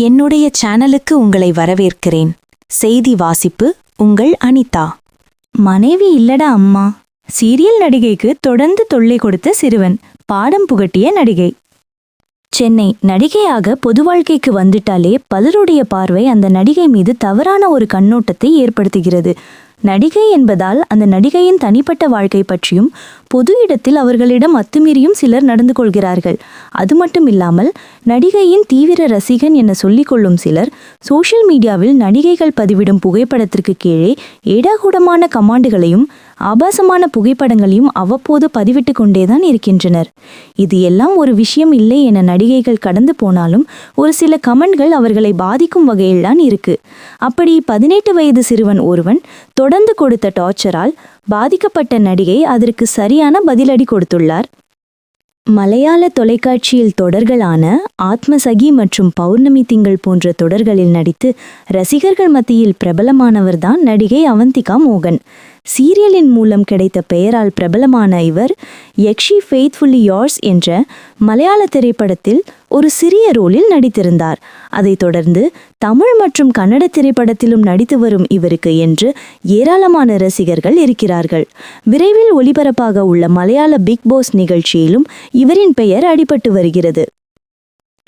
என்னுடைய சேனலுக்கு உங்களை வரவேற்கிறேன். செய்தி வாசிப்பு உங்கள் அனிதா. மனைவி இல்லடா அம்மா. சீரியல் நடிகைக்கு தொடர்ந்து தொல்லை கொடுத்த சிறுவன். பாடம் புகட்டிய நடிகை. சென்னை நடிகையாக பொது வாழ்க்கைக்கு வந்துட்டாலே பலருடைய பார்வை அந்த நடிகை மீது தவறான ஒரு கண்ணோட்டத்தை ஏற்படுத்துகிறது. நடிகை என்பதால் அந்த நடிகையின் தனிப்பட்ட வாழ்க்கை பற்றியும் பொது இடத்தில் அவர்களிடம் அத்துமீறியும் சிலர் நடந்து கொள்கிறார்கள். அது மட்டும் இல்லாமல் நடிகையின் தீவிர ரசிகன் என சொல்லிக்கொள்ளும் சிலர் சோஷியல் மீடியாவில் நடிகைகள் பதிவிடும் புகைப்படத்திற்கு கீழே ஏடாகூடமான கமாண்டுகளையும் ஆபாசமான புகைப்படங்களையும் அவ்வப்போது பதிவிட்டு கொண்டேதான் இருக்கின்றனர். இது எல்லாம் ஒரு விஷயம் இல்லை என நடிகைகள் கடந்து போனாலும் ஒரு சில கமெண்ட்கள் அவர்களை பாதிக்கும் வகையில்தான் இருக்கு. அப்படி பதினெட்டு வயது சிறுவன் ஒருவன் தொடர்ந்து கொடுத்த டார்ச்சரால் பாதிக்கப்பட்ட நடிகை அதற்கு சரியான பதிலடி கொடுத்துள்ளார். மலையாள தொலைக்காட்சியில் தொடர்களான ஆத்மசகி மற்றும் பௌர்ணமி திங்கள் போன்ற தொடர்களில் நடித்து ரசிகர்கள் மத்தியில் பிரபலமானவர்தான் நடிகை அவந்திகா மோகன். சீரியலின் மூலம் கிடைத்த பெயரால் பிரபலமான இவர் யக்ஷி ஃபெய்த்ஃபுல்லி யார்ஸ் என்ற மலையாள திரைப்படத்தில் ஒரு சிறிய ரோலில் நடித்திருந்தார். அதைத் தொடர்ந்து தமிழ் மற்றும் கன்னட திரைப்படத்திலும் நடித்து வரும் இவருக்கு என்று ஏராளமான ரசிகர்கள் இருக்கிறார்கள். விரைவில் ஒளிபரப்பாக உள்ள மலையாள பிக் பாஸ் நிகழ்ச்சியிலும் இவரின் பெயர் அடிபட்டு வருகிறது.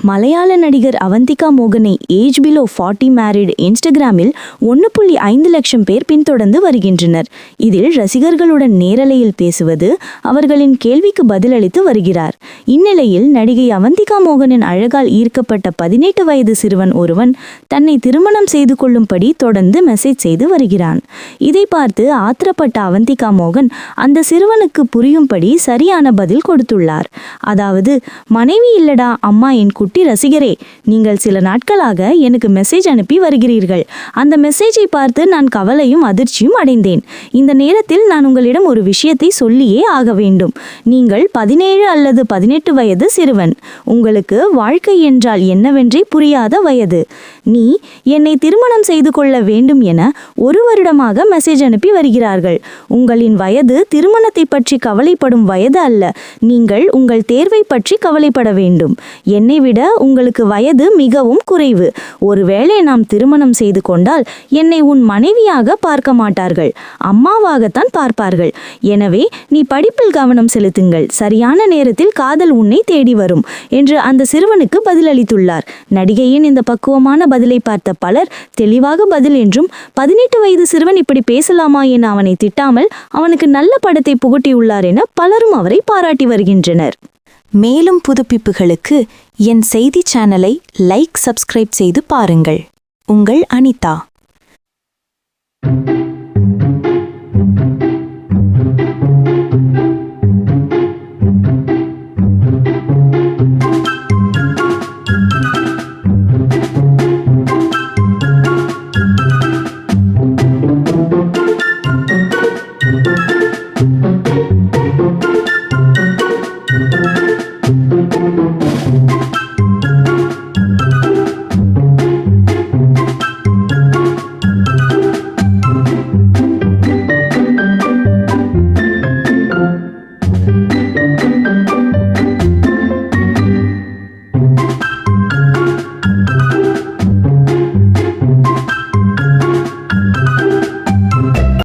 மலையாள நடிகர் அவந்திகா மோகனை ஏஜ் பிலோ ஃபார்ட்டி மேரிட் இன்ஸ்டாகிராமில் ஒன்று புள்ளி ஐந்து லட்சம் பேர் பின்தொடர்ந்து வருகின்றனர். இதில் ரசிகர்களுடன் நேரலையில் பேசுவது அவர்களின் கேள்விக்கு பதிலளித்து வருகிறார். இந்நிலையில் நடிகை அவந்திகா மோகனின் அழகால் ஈர்க்கப்பட்ட பதினெட்டு வயது சிறுவன் ஒருவன் தன்னை திருமணம் செய்து கொள்ளும்படி தொடர்ந்து மெசேஜ் செய்து வருகிறான். இதை பார்த்து ஆத்திரப்பட்ட அவந்திகா மோகன் அந்த சிறுவனுக்கு புரியும்படி சரியான பதில் கொடுத்துள்ளார். அதாவது மனைவி இல்லடா அம்மா என் குட்டி ரசிகரே நீங்கள் சில நாட்களாக எனக்கு மெசேஜ் அனுப்பி வருகிறீர்கள். அந்த மெசேஜை பார்த்து நான் கவலையும் அதிர்ச்சியும் அடைந்தேன். இந்த நேரத்தில் நான் உங்களிடம் ஒரு விஷயத்தை சொல்லியே ஆக வேண்டும். நீங்கள் பதினேழு அல்லது பதினெட்டு பதினெட்டு வயது சிறுவன். உங்களுக்கு வாழ்க்கை என்றால் என்னவென்றே புரியாத வயது. நீ என்னை திருமணம் செய்து கொள்ள வேண்டும் என ஒரு வருடமாக மெசேஜ் அனுப்பி வருகிறார்கள். உங்களின் வயது திருமணத்தை பற்றி கவலைப்படும் வயது அல்ல. நீங்கள் உங்கள் தேர்வை பற்றி கவலைப்பட வேண்டும். என்னை விட உங்களுக்கு வயது மிகவும் குறைவு. ஒருவேளை நாம் திருமணம் செய்து கொண்டால் என்னை உன் மனைவியாக பார்க்க மாட்டார்கள். அம்மாவாகத்தான் பார்ப்பார்கள். எனவே நீ படிப்பில் கவனம் செலுத்துங்கள். சரியான நேரத்தில் காதல் உன்னை தேடி வரும் என்று அந்த சிறுவனுக்கு பதிலளித்துள்ளார். நடிகையின் இந்த பக்குவமான பதிலை பார்த்த பலர் தெளிவாக பதில் என்றும் பதினெட்டு வயது சிறுவன் இப்படி பேசலாமா என அவனை திட்டாமல் அவனுக்கு நல்ல படத்தை புகட்டியுள்ளார் என பலரும் அவரை பாராட்டி வருகின்றனர். மேலும் புதுப்பிப்புகளுக்கு என் செய்தி சேனலை லைக் சப்ஸ்கிரைப் செய்து பாருங்கள். உங்கள் அனிதா.